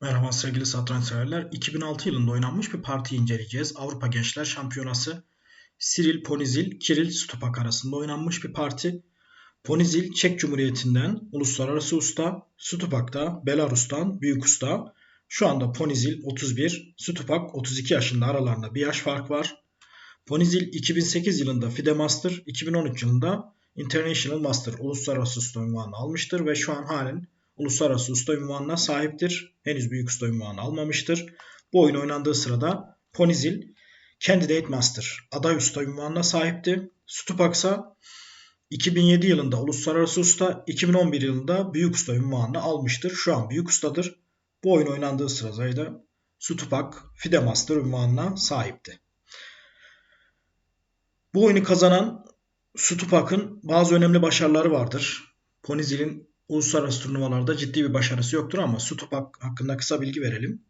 Merhaba sevgili satranç severler. 2006 yılında oynanmış bir parti inceleyeceğiz. Avrupa Gençler Şampiyonası. Cyril Ponizil, Kiril Stupak arasında oynanmış bir parti. Ponizil Çek Cumhuriyeti'nden uluslararası usta, Stupak da Belarus'tan büyük usta. Şu anda Ponizil 31, Stupak 32 yaşında aralarında bir yaş fark var. Ponizil 2008 yılında FIDE Master, 2013 yılında International Master uluslararası usta unvanını almıştır ve şu an halen uluslararası usta unvanına sahiptir. Henüz büyük usta unvanı almamıştır. Bu oyun oynandığı sırada Ponizil Candidate Master aday usta unvanına sahipti. Stupak ise 2007 yılında uluslararası usta, 2011 yılında büyük usta unvanını almıştır. Şu an büyük ustadır. Bu oyun oynandığı sırada Stupak FIDE Master unvanına sahipti. Bu oyunu kazanan Stupak'ın bazı önemli başarıları vardır. Ponizil'in uluslararası turnuvalarda ciddi bir başarısı yoktur ama Stupak hakkında kısa bilgi verelim.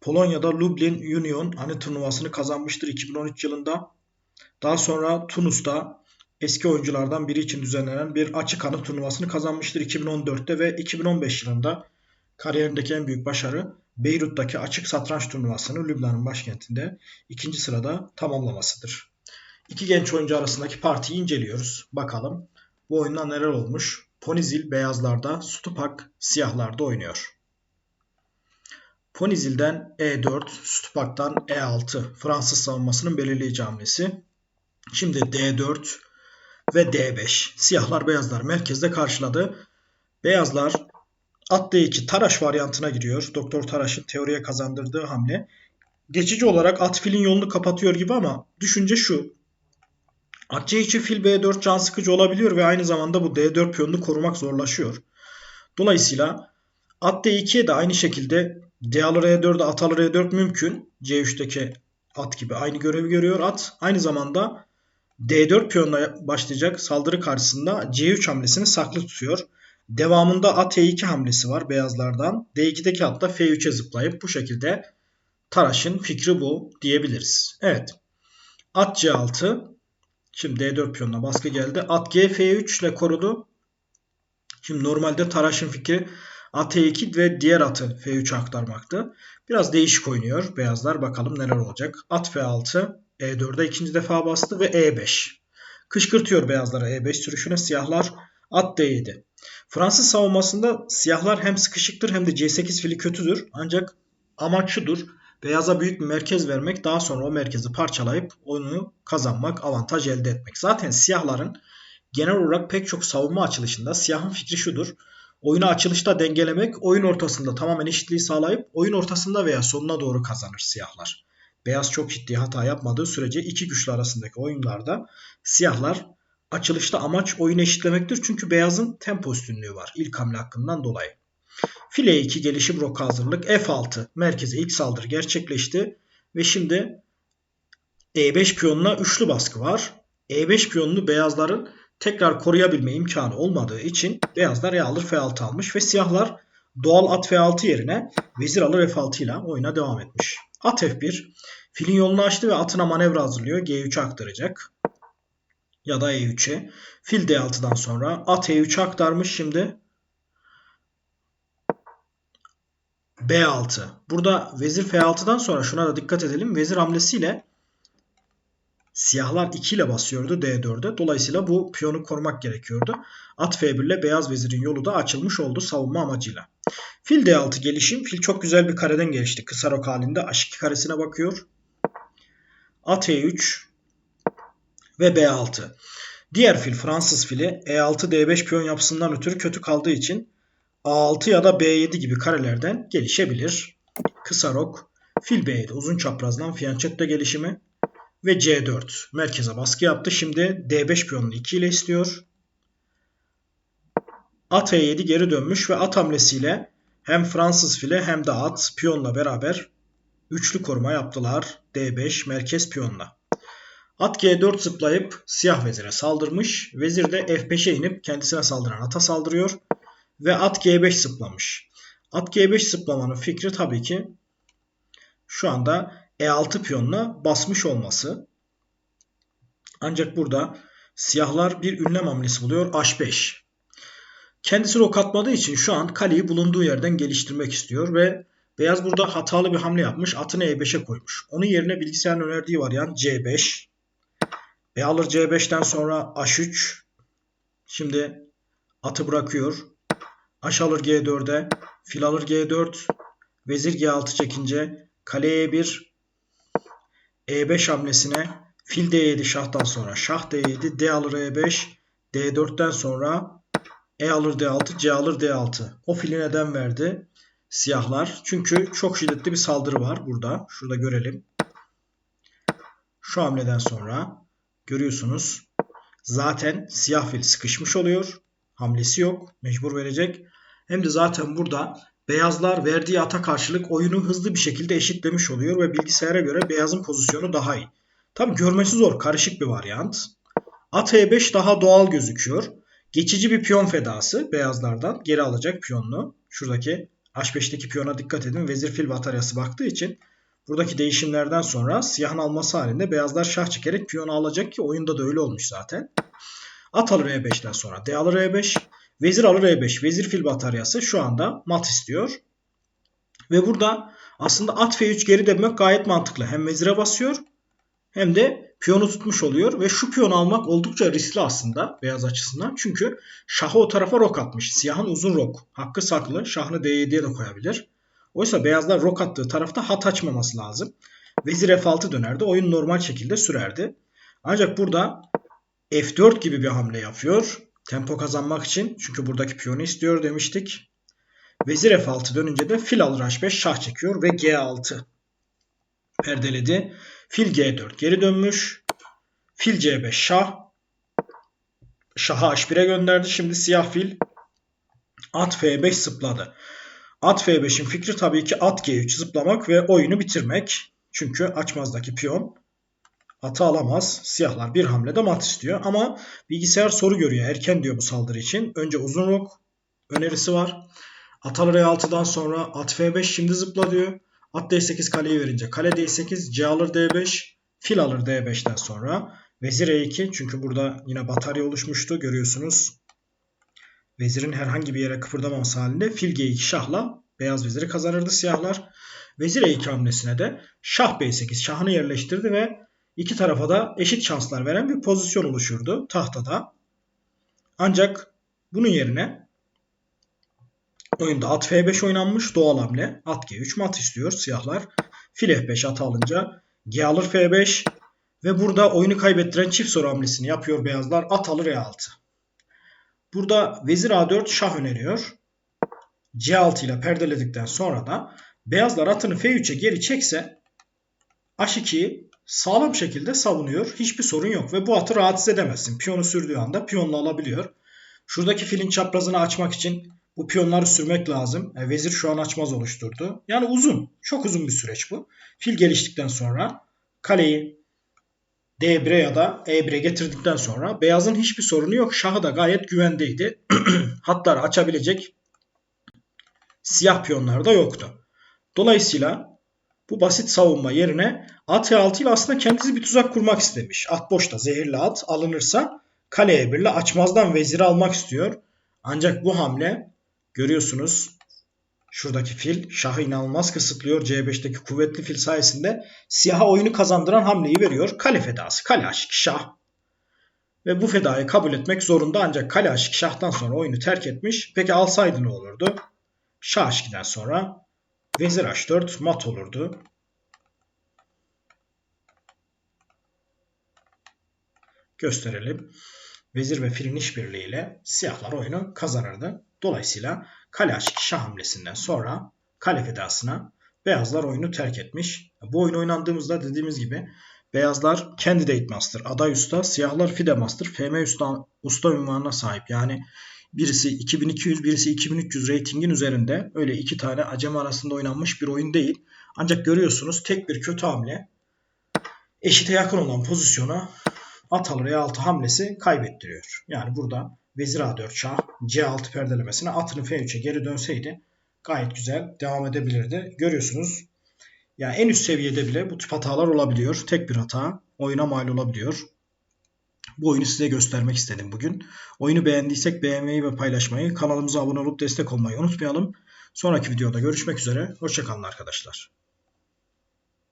Polonya'da Lublin Union Ani turnuvasını kazanmıştır 2013 yılında. Daha sonra Tunus'ta eski oyunculardan biri için düzenlenen bir açık anı turnuvasını kazanmıştır 2014'te ve 2015 yılında kariyerindeki en büyük başarı Beyrut'taki açık satranç turnuvasını Lübnan'ın başkentinde ikinci sırada tamamlamasıdır. İki genç oyuncu arasındaki partiyi inceliyoruz. Bakalım bu oyunda neler olmuş. Ponizil beyazlarda, Stupak siyahlarda oynuyor. Ponizil'den E4, Stupak'tan E6 Fransız savunmasının belirleyici hamlesi. Şimdi D4 ve D5. Siyahlar beyazlar merkezde karşıladı. Beyazlar at D2 Taraş varyantına giriyor. Doktor Taraş'ın teoriye kazandırdığı hamle. Geçici olarak at filin yolunu kapatıyor gibi ama düşünce şu. At C3 fil B4 can sıkıcı olabiliyor ve aynı zamanda bu D4 piyonunu korumak zorlaşıyor. Dolayısıyla at D2'ye de aynı şekilde D alır E4'e at alır E4 mümkün. C3'teki at gibi aynı görevi görüyor at. Aynı zamanda D4 piyonuna başlayacak saldırı karşısında C3 hamlesini saklı tutuyor. Devamında at E2 hamlesi var beyazlardan. D2'deki at da F3'e zıplayıp bu şekilde Taraş'ın fikri bu diyebiliriz. Evet. At C6 Şimdi D4 piyonuna baskı geldi. At G F3 ile korudu. Şimdi normalde Taraş'ın fikri at E2 ve diğer atı F3'e aktarmaktı. Biraz değişik oynuyor beyazlar. Bakalım neler olacak. At F6 E4'e ikinci defa bastı ve E5. Kışkırtıyor beyazlara E5 sürüşüne. Siyahlar at D7. Fransız savunmasında siyahlar hem sıkışıktır hem de C8 fili kötüdür. Ancak amaç şudur. Beyaza büyük bir merkez vermek daha sonra o merkezi parçalayıp oyunu kazanmak, avantaj elde etmek. Zaten siyahların genel olarak pek çok savunma açılışında siyahın fikri şudur. Oyunu açılışta dengelemek, oyun ortasında tamamen eşitliği sağlayıp oyun ortasında veya sonuna doğru kazanır siyahlar. Beyaz çok ciddi hata yapmadığı sürece iki güçlü arasındaki oyunlarda siyahlar açılışta amaç oyunu eşitlemektir. Çünkü beyazın tempo üstünlüğü var ilk hamle hakkından dolayı. File 2 gelişim roka hazırlık. F6 merkeze ilk saldırı gerçekleşti. Ve şimdi E5 piyonuna üçlü baskı var. E5 piyonunu beyazların tekrar koruyabilme imkanı olmadığı için beyazlar E alır F6 almış ve siyahlar doğal at F6 yerine vezir alır F6 ile oyuna devam etmiş. At F1 filin yolunu açtı ve atına manevra hazırlıyor. G3'e aktaracak. Ya da E3'e. Fil D6'dan sonra at E3'e aktarmış şimdi. B6. Burada vezir F6'dan sonra şuna da dikkat edelim. Vezir hamlesiyle siyahlar 2 ile basıyordu D4'e. Dolayısıyla bu piyonu korumak gerekiyordu. At F1 ile beyaz vezirin yolu da açılmış oldu savunma amacıyla. Fil D6 gelişim. Fil çok güzel bir kareden gelişti. Kısa rok halinde H2 karesine bakıyor. At E3 ve B6. Diğer fil Fransız fili E6 D5 piyon yapısından ötürü kötü kaldığı için A6 ya da B7 gibi karelerden gelişebilir. Kısa rok, fil B7 uzun çaprazdan fianchetto gelişimi ve C4 merkeze baskı yaptı. Şimdi D5 piyonunu 2 ile istiyor. At E7 geri dönmüş ve at hamlesiyle hem Fransız file hem de at piyonla beraber üçlü koruma yaptılar. D5 merkez piyonla. At G4 zıplayıp siyah vezire saldırmış. Vezir de F5'e inip kendisine saldıran ata saldırıyor ve at G5 zıplamış. At G5 zıplamanın fikri tabii ki şu anda E6 piyonuna basmış olması. Ancak burada siyahlar bir ünlem hamlesi buluyor H5. Kendisi rok atmadığı için şu an kaleyi bulunduğu yerden geliştirmek istiyor ve Beyaz burada hatalı bir hamle yapmış. Atını E5'e koymuş. Onun yerine bilgisayarın önerdiği varyant C5. B alır C5'ten sonra H3. Şimdi atı bırakıyor. H alır G4'e. Fil alır G4. Vezir G6 çekince kale E1. E5 hamlesine fil D7 şahtan sonra şah D7. D alır E5. D4'ten sonra E alır D6. C alır D6. O fili neden verdi? Siyahlar. Çünkü çok şiddetli bir saldırı var burada. Şurada görelim. Şu hamleden sonra görüyorsunuz. Zaten siyah fil sıkışmış oluyor. Hamlesi yok. Mecbur verecek. Hem de zaten burada beyazlar verdiği ata karşılık oyunu hızlı bir şekilde eşitlemiş oluyor ve bilgisayara göre beyazın pozisyonu daha iyi. Tabi görmesi zor. Karışık bir varyant. At E5 daha doğal gözüküyor. Geçici bir piyon fedası beyazlardan geri alacak piyonunu. Şuradaki H5'teki piyona dikkat edin. Vezir fil bataryası baktığı için buradaki değişimlerden sonra siyahın alması halinde beyazlar şah çekerek piyonu alacak ki oyunda da öyle olmuş zaten. At alır E5'ten sonra D alır E5. Vezir alır E5. Vezir fil bataryası şu anda mat istiyor. Ve burada aslında at F3 geri dönmek gayet mantıklı. Hem vezire basıyor hem de piyonu tutmuş oluyor. Ve şu piyonu almak oldukça riskli aslında beyaz açısından. Çünkü şahı o tarafa rok atmış. Siyahın uzun rok. Hakkı saklı. Şahını D7'ye de koyabilir. Oysa beyazlar rok attığı tarafta hat açmaması lazım. Vezir F6 dönerdi. Oyun normal şekilde sürerdi. Ancak burada F4 gibi bir hamle yapıyor. Tempo kazanmak için. Çünkü buradaki piyonu istiyor demiştik. Vezir F6 dönünce de fil alır H5 şah çekiyor ve G6 perdeledi. Fil G4 geri dönmüş. Fil C5 şah. Şahı H1'e gönderdi. Şimdi siyah fil at F5 zıpladı. At F5'in fikri tabii ki at G3 zıplamak ve oyunu bitirmek. Çünkü açmazdaki piyon atı alamaz. Siyahlar bir hamlede mat istiyor. Ama bilgisayar soru görüyor. Erken diyor bu saldırı için. Önce uzun rok önerisi var. At alır E6'dan sonra at F5 şimdi zıpla diyor. At D8 kaleyi verince kale D8 C alır D5 fil alır D5'ten sonra vezir E2 çünkü burada yine batarya oluşmuştu görüyorsunuz. Vezirin herhangi bir yere kıpırdamaması halinde fil G2 şahla beyaz veziri kazanırdı siyahlar. Vezir E2 hamlesine de şah B8 şahını yerleştirdi ve iki tarafa da eşit şanslar veren bir pozisyon oluşurdu tahtada. Ancak bunun yerine oyunda at F5 oynanmış doğal hamle. At G3 mat istiyor siyahlar. Fil F5 atı alınca G alır F5 ve burada oyunu kaybettiren çift soru hamlesini yapıyor beyazlar. At alır E6. Burada vezir A4 şah öneriyor. C6 ile perdeledikten sonra da beyazlar atını F3'e geri çekse H2'yi sağlam şekilde savunuyor. Hiçbir sorun yok ve bu atı rahatsız edemezsin. Piyonu sürdüğü anda piyonla alabiliyor. Şuradaki filin çaprazını açmak için bu piyonları sürmek lazım. E, vezir şu an açmaz oluşturdu. Yani uzun. Çok uzun bir süreç bu. Fil geliştikten sonra kaleyi D1'e ya da E1'e getirdikten sonra beyazın hiçbir sorunu yok. Şahı da gayet güvendeydi. Hatları açabilecek siyah piyonlar da yoktu. Dolayısıyla bu basit savunma yerine at E6 ile aslında kendisi bir tuzak kurmak istemiş. At boşta zehirli at alınırsa kale E1 ile açmazdan veziri almak istiyor. Ancak bu hamle görüyorsunuz şuradaki fil şahı inanılmaz kısıtlıyor. C5'teki kuvvetli fil sayesinde siyaha oyunu kazandıran hamleyi veriyor. Kale fedası. Kale aşık şah. Ve bu fedayı kabul etmek zorunda ancak kale aşık şahtan sonra oyunu terk etmiş. Peki alsaydı ne olurdu? Şah aşkiden sonra vezir h4 mat olurdu. Gösterelim. Vezir ve filin işbirliğiyle siyahlar oyunu kazanırdı. Dolayısıyla kale h2 şah hamlesinden sonra kale fedasına beyazlar oyunu terk etmiş. Bu oyun oynandığımızda dediğimiz gibi beyazlar candidate master, aday usta, siyahlar fide master, FM usta, usta ünvanına sahip. Yani birisi 2200, birisi 2300 reytingin üzerinde. Öyle iki tane acemi arasında oynanmış bir oyun değil. Ancak görüyorsunuz tek bir kötü hamle eşite yakın olan pozisyona at alır E6 hamlesi kaybettiriyor. Yani burada vezir A4 şah C6 perdelemesine atını F3'e geri dönseydi gayet güzel devam edebilirdi. Görüyorsunuz yani en üst seviyede bile bu tip hatalar olabiliyor. Tek bir hata oyuna mal olabiliyor. Bu oyunu size göstermek istedim bugün. Oyunu beğendiysek beğenmeyi ve paylaşmayı, kanalımıza abone olup destek olmayı unutmayalım. Sonraki videoda görüşmek üzere. Hoşçakalın arkadaşlar.